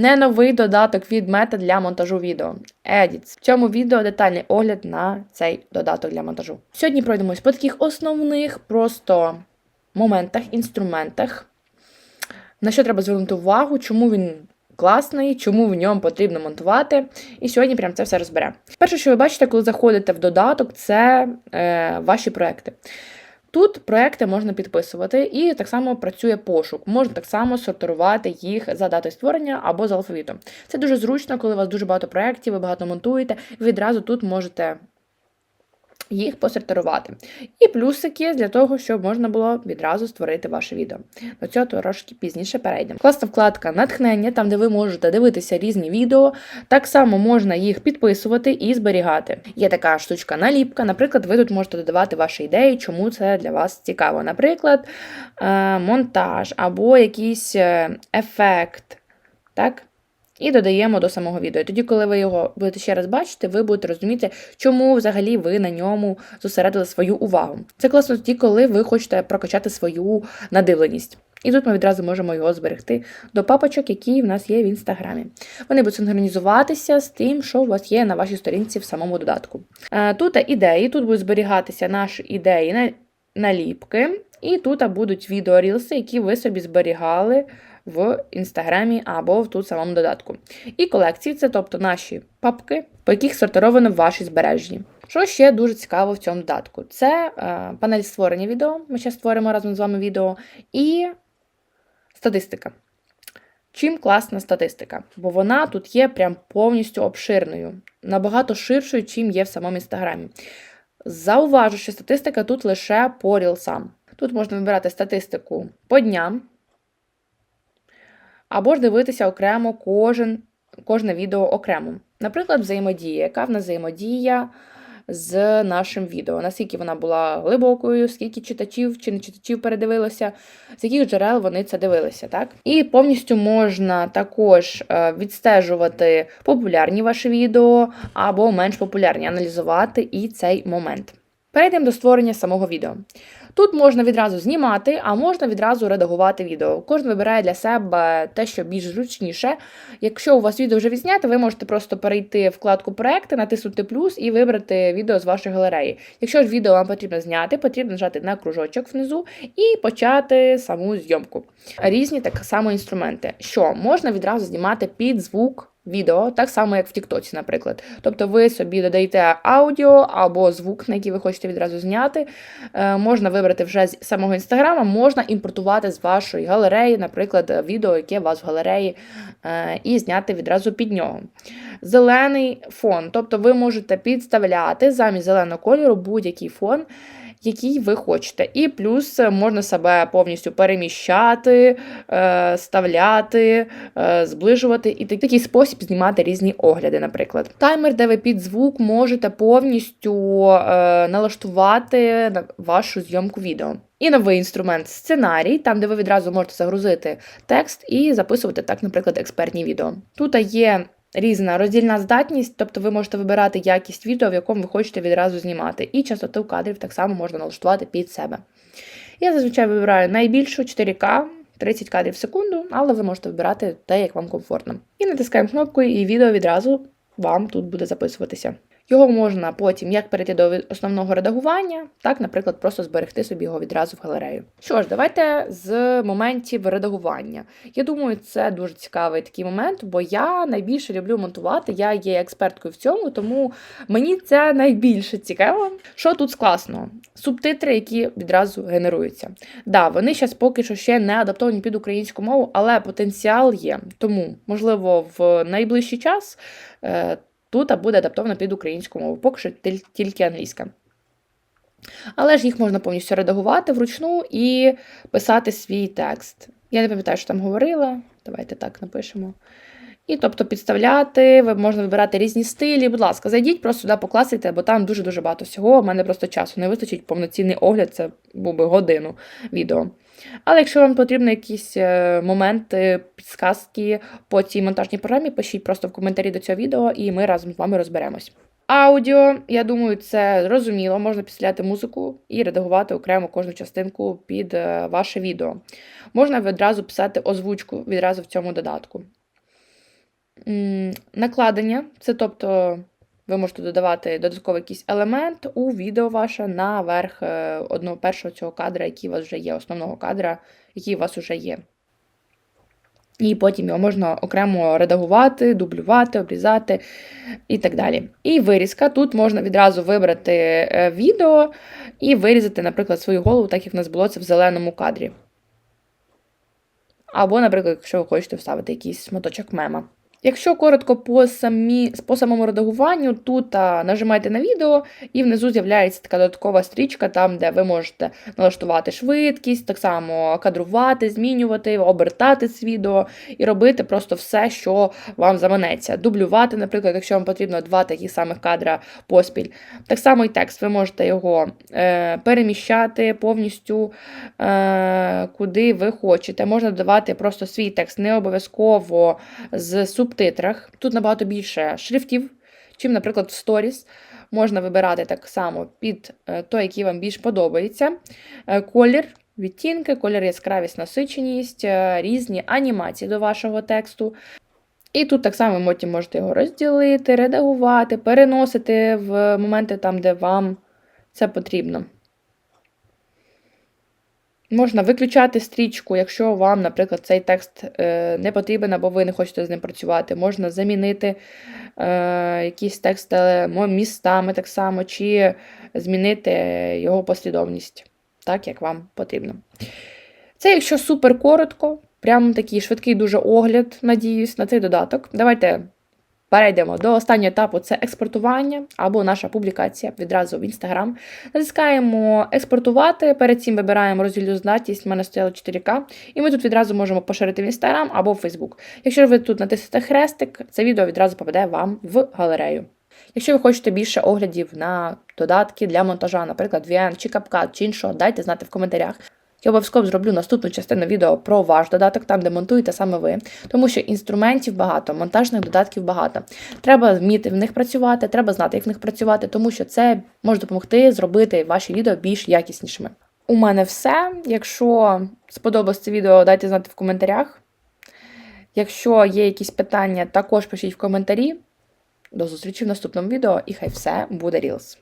Не новий додаток від Meta для монтажу відео. Edits. В цьому відео детальний огляд на цей додаток для монтажу. Сьогодні пройдемось по таких основних просто моментах, інструментах. На що треба звернути увагу, чому він класний, чому в ньому потрібно монтувати. І сьогодні прям це все розберемо. Перше, що ви бачите, коли заходите в додаток, це е, ваші проекти. Тут проекти можна підписувати, і так само працює пошук. Можна так само сортувати їх за датою створення або за алфавітом. Це дуже зручно, коли у вас дуже багато проєктів, ви багато монтуєте, ви відразу тут можете їх посортувати. І плюсики для того, щоб можна було відразу створити ваше відео. До цього трошки пізніше перейдемо. Класна вкладка натхнення, там де ви можете дивитися різні відео. Так само можна їх підписувати і зберігати. Є така штучка наліпка. Наприклад, ви тут можете додавати ваші ідеї, чому це для вас цікаво. Наприклад, е, монтаж або якийсь е, ефект. Так? І додаємо до самого відео. Тоді, коли ви його будете ще раз бачити, ви будете розуміти, чому взагалі ви на ньому зосередили свою увагу. Це класно тоді, коли ви хочете прокачати свою надивленість. І тут ми відразу можемо його зберегти до папочок, які в нас є в інстаграмі. Вони будуть синхронізуватися з тим, що у вас є на вашій сторінці в самому додатку. Е, Тут ідеї, тут будуть зберігатися наші ідеї наліпки, і тут будуть відеорілси, які ви собі зберігали в інстаграмі або в тут самому додатку. І колекції це тобто наші папки, по яких сортировано ваші збережені. Що ще дуже цікаво в цьому додатку? Це е, панель створення відео. Ми ще створимо разом з вами відео, і статистика. Чим класна статистика? Бо вона тут є прям повністю обширною, набагато ширшою, чим є в самому інстаграмі. Зауважу, що статистика тут лише по рілсам. Тут можна вибирати статистику по дням, або ж дивитися окремо кожен, кожне відео окремо. Наприклад, взаємодія, яка в нас взаємодія з нашим відео, наскільки вона була глибокою, скільки читачів чи не читачів передивилося, з яких джерел вони це дивилися. так? І повністю можна також е, відстежувати популярні ваші відео або менш популярні, аналізувати і цей момент. Перейдемо до створення самого відео. Тут можна відразу знімати, а можна відразу редагувати відео. Кожен вибирає для себе те, що більш зручніше. Якщо у вас відео вже відзнято, ви можете просто перейти в вкладку проекти, натиснути плюс і вибрати відео з вашої галереї. Якщо ж відео вам потрібно зняти, потрібно нажати на кружочок внизу і почати саму зйомку. Різні так само інструменти, що можна відразу знімати під звук відео, так само, як в Тіктоці, наприклад. Тобто ви собі додаєте аудіо або звук, на який ви хочете відразу зняти. Е, можна вибрати вже з самого інстаграма, можна імпортувати з вашої галереї, наприклад, відео, яке у вас в галереї, е, і зняти відразу під нього. Зелений фон, тобто ви можете підставляти замість зеленого кольору будь-який фон який ви хочете. І плюс е, можна себе повністю переміщати, е, ставляти, е, зближувати і такий спосіб знімати різні огляди, наприклад. Таймер, де ви під звук можете повністю налаштувати вашу зйомку відео. І новий інструмент сценарій, там, де ви відразу можете загрузити текст і записувати так, наприклад, експертні відео. Тут є Різна роздільна здатність, тобто ви можете вибирати якість відео, в якому ви хочете відразу знімати. І частоту кадрів так само можна налаштувати під себе. Я зазвичай вибираю найбільшу 4К, 30 кадрів в секунду, але ви можете вибирати те, як вам комфортно. І натискаємо кнопку, і відео відразу вам тут буде записуватися. Його можна потім як перейти до основного редагування, так, наприклад, просто зберегти собі його відразу в галерею. Що ж, давайте з моментів редагування. Я думаю, це дуже цікавий такий момент, бо я найбільше люблю монтувати. Я є експерткою в цьому, тому мені це найбільше цікаво. Що тут класно? Субтитри, які відразу генеруються. Да, вони зараз поки що ще не адаптовані під українську мову, але потенціал є. Тому, можливо, в найближчий час. Тут буде адаптовано під українську мову, поки що тільки англійська. Але ж їх можна повністю редагувати вручну і писати свій текст. Я не пам'ятаю, що там говорила. Давайте так напишемо. І тобто підставляти, можна вибирати різні стилі. Будь ласка, зайдіть, просто сюди покласите, бо там дуже-дуже багато всього. У мене просто часу не вистачить повноцінний огляд, це був би годину відео. Але якщо вам потрібні якісь е, моменти, підсказки по цій монтажній програмі, пишіть просто в коментарі до цього відео, і ми разом з вами розберемось. Аудіо, я думаю, це зрозуміло, можна підставляти музику і редагувати окремо кожну частинку під е, ваше відео. Можна відразу писати озвучку відразу в цьому додатку. Накладення це тобто ви можете додавати додатковий якийсь елемент у відео ваше наверх е, одного першого цього кадра, який у вас вже є, основного кадра, який у вас вже є. І потім його можна окремо редагувати, дублювати, обрізати і так далі. І вирізка. Тут можна відразу вибрати е, відео і вирізати, наприклад, свою голову, так як в нас було це в зеленому кадрі. Або, наприклад, якщо ви хочете вставити якийсь моточок мема. Якщо коротко по, самі, по самому редагуванню, тут а, нажимаєте на відео, і внизу з'являється така додаткова стрічка, там, де ви можете налаштувати швидкість, так само кадрувати, змінювати, обертати це відео і робити просто все, що вам заманеться. Дублювати, наприклад, якщо вам потрібно два такі самих кадра поспіль. Так само і текст, ви можете його е, переміщати повністю е, куди ви хочете. Можна додавати просто свій текст, не обов'язково з субтитрах. Тут набагато більше шрифтів, чим, наприклад, в сторіс. Можна вибирати так само під е, той, який вам більш подобається. Е, Колір, відтінки, колір, яскравість, насиченість, е, різні анімації до вашого тексту. І тут так само ви можете його розділити, редагувати, переносити в моменти там, де вам це потрібно. Можна виключати стрічку, якщо вам, наприклад, цей текст е, не потрібен або ви не хочете з ним працювати. Можна замінити е, якийсь текст е, містами так само, чи змінити його послідовність, так як вам потрібно. Це якщо супер коротко, прям такий швидкий дуже огляд, надіюсь, на цей додаток. Давайте перейдемо до останнього етапу це експортування або наша публікація відразу в Instagram. Натискаємо експортувати. Перед цим вибираємо роздільну здатність, в мене стояло 4К, і ми тут відразу можемо поширити в Instagram або в Facebook. Якщо ви тут натиснете хрестик, це відео відразу попаде вам в галерею. Якщо ви хочете більше оглядів на додатки для монтажа, наприклад, VN чи CapCut чи іншого, дайте знати в коментарях. Я обов'язково зроблю наступну частину відео про ваш додаток, там де монтуєте саме ви, тому що інструментів багато, монтажних додатків багато. Треба вміти в них працювати, треба знати, як в них працювати, тому що це може допомогти зробити ваші відео більш якіснішими. У мене все. Якщо сподобалось це відео, дайте знати в коментарях. Якщо є якісь питання, також пишіть в коментарі. До зустрічі в наступному відео, і хай все буде Reels.